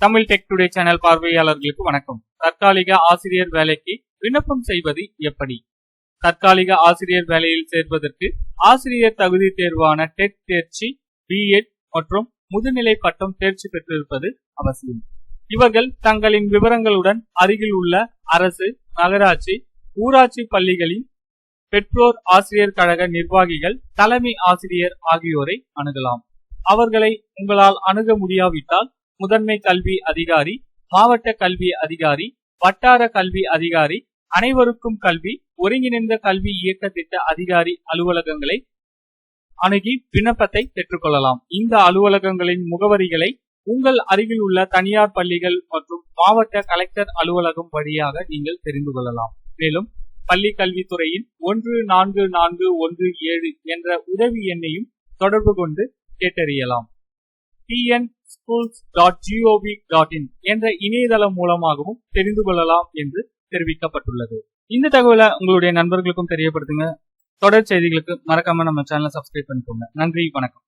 Tamil tech today channel பார்வையாளர்களுக்கு வணக்கம். தற்காலிக ஆசிரியர் வேலைக்கு விண்ணப்பம் செய்வது எப்படி? தற்காலிக ஆசிரியர் வேலையில் சேர்வதற்கு ஆசிரியர் தகுதி தேர்வான டெட் தேர்ச்சி பிஎட் மற்றும் முதுநிலை பட்டம் தேர்ச்சி பெற்றிருப்பது அவசியம். இவர்கள் தங்களின் விவரங்களுடன் அருகில் உள்ள அரசு நகராட்சி ஊராட்சி பள்ளிகளின் பெற்றோர் ஆசிரியர் கழக நிர்வாகிகள் தலைமை ஆசிரியர் ஆகியோரை அணுகலாம். அவர்களை உங்களால் அணுக முடியாவிட்டால் முதன்மை கல்வி அதிகாரி மாவட்ட கல்வி அதிகாரி வட்டார கல்வி அதிகாரி அனைவருக்கும் கல்வி ஒருங்கிணைந்த கல்வி இயக்க திட்ட அதிகாரி அலுவலகங்களை அணுகி விண்ணப்பத்தை பெற்றுக்கொள்ளலாம். இந்த அலுவலகங்களின் முகவரிகளை உங்கள் அருகில் உள்ள தனியார் பள்ளிகள் மற்றும் மாவட்ட கலெக்டர் அலுவலகம் வழியாக நீங்கள் தெரிந்து கொள்ளலாம். மேலும் பள்ளி கல்வித்துறையின் ஒன்று நான்கு நான்கு ஒன்று ஏழு என்ற உதவி எண்ணையும் தொடர்பு கொண்டு கேட்டறியலாம். P N schools dot G O V dot in என்ற இணையதளம் மூலமாகவும் தெரிந்து கொள்ளலாம் என்று தெரிவிக்கப்பட்டுள்ளது. இந்த தகவலை உங்களுடைய நண்பர்களுக்கும் தெரியப்படுத்துங்க. தொடர் செய்திகளுக்கு மறக்காம நம்ம சேனலை சப்ஸ்கிரைப் பண்ணிக்கோங்க. நன்றி வணக்கம்.